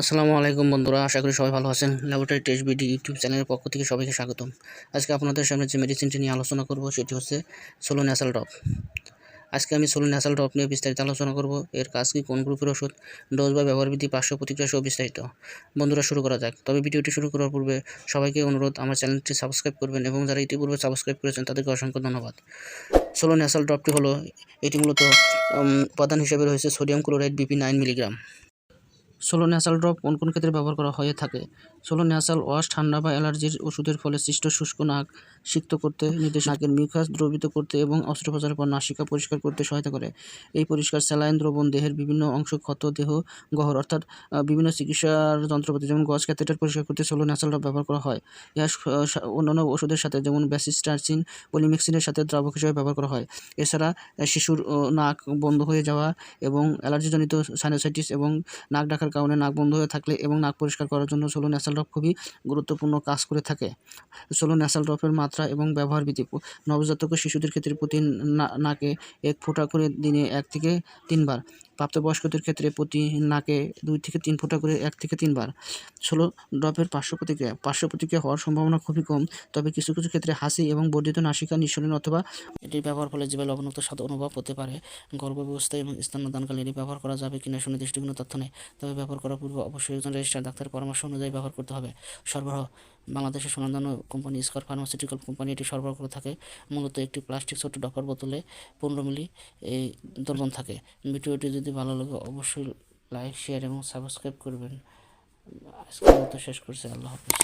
আসসালামু আলাইকুম বন্ধুরা, আশা করি সবাই ভালো আছেন। ল্যাবরেটরি টেস্ট বিডি ইউটিউব চ্যানেলের পক্ষ থেকে সবাইকে স্বাগতম। আজকে আপনাদের সামনে যে মেডিসিনটি নিয়ে আলোচনা করব, সেটি হচ্ছে সোলো ন্যাসাল ড্রপ আজকে আমি সোলো ন্যাসাল ড্রপ নিয়ে বিস্তারিত আলোচনা করব। এর কাজ কি? কোন গ্রুপের ওষুধ? ডোজ বা ব্যবহার বিধি, পার্শ্ব প্রতিক্রিয়া সহ বিস্তারিত। বন্ধুরা, শুরু করা যাক। তবে ভিডিওটি শুরু করার পূর্বে সবাইকে অনুরোধ, আমার চ্যানেলটি সাবস্ক্রাইব করবেন এবং যারা ইতিপূর্বে সাবস্ক্রাইব করেছেন, তাদেরকে অসংখ্য ধন্যবাদ। সোলো ন্যাসাল ড্রপটি হলো, এটি মূলত উপাদান হিসেবে রয়েছে sodium chloride BP nine milligram. Solo nasal drop কোন কোন ক্ষেত্রে ব্যবহার করা হয়ে থাকে? সোলো ন্যাসাল ওয়াশ ঠান্ডা বা অ্যালার্জির ওষুধের ফলে সৃষ্ট শুষ্ক নাক সিক্ত করতে নির্দেশ নাকের মিউকাস দ্রবিত করতে এবং অস্ত্রোপচারের পর নাসিকা পরিষ্কার করতে সহায়তা করে। এই পরিষ্কার স্যালাইন দ্রবণ দেহের বিভিন্ন অংশ ক্ষত, দেহ গহর অর্থাৎ বিভিন্ন চিকিৎসার যন্ত্রপাতি যেমন গজ, ক্যাথেটার পরিষ্কার করতে সোলো ন্যাসাল ড্রপ ব্যবহার করা হয়। ইহা অন্যান্য ওষুধের সাথে যেমন ব্যাসিস্টারচিন পলিমিক্সিনের সাথে দ্রাবক হিসেবে ব্যবহার করা হয়। এছাড়া শিশুর নাক বন্ধ হয়ে যাওয়া এবং অ্যালার্জিজনিত সাইনোসাইটিস এবং নাক ডাকার কারণে নাক বন্ধ হয়ে থাকলে এবং নাক পরিষ্কার করার জন্য সোলো ন্যাসাল ড্রপ খুবই গুরুত্বপূর্ণ কাজ করে থাকে। সোলো ন্যাশনাল ড্রপের মাত্রা এবং ব্যবহার বিধি নবজাতক শিশুদের ক্ষেত্রে প্রতি নাকে এক ফোঁটা করে দিনে এক থেকে তিনবার। প্রাপ্তবয়স্কদের ক্ষেত্রে প্রতি নাকে দুই থেকে তিন ফোঁটা করে এক থেকে তিনবার। ষোলো ড্রপের পার্শ্ব প্রতিক্রিয়া। পার্শ্ব প্রতিক্রিয়া হওয়ার সম্ভাবনা খুবই কম, তবে কিছু কিছু ক্ষেত্রে হাসি এবং বর্ধিত নাসিকা, নিঃসরণ অথবা এটির ব্যবহার ফলে জীবে লবণাক্ত স্বাদ অনুভব হতে পারে। গর্ভাবস্থায় এবং স্তন্যদানকালে এটি ব্যবহার করা যাবে কিনা সুনির্দিষ্ট কোনো তথ্য নেই, তবে ব্যবহার করার পূর্বে অবশ্যই একজন রেজিস্টার ডাক্তারের পরামর্শ অনুযায়ী ব্যবহার করতে হবে। সরবরাহ বাংলাদেশের সুনামধন্য কোম্পানি স্কর ফার্মাসিউটিক্যাল কোম্পানি এটি সরবরাহ করে থাকে। মূলত একটি প্লাস্টিক ছোট ডপার বোতলে পনেরো মিলি এই দ্রবণ থাকে। ভিডিওটি যদি ভালো লাগে অবশ্যই লাইক শেয়ার এবং সাবস্ক্রাইব করবেন। আজকের মতো শেষ করছি। আল্লাহ হাফিজ।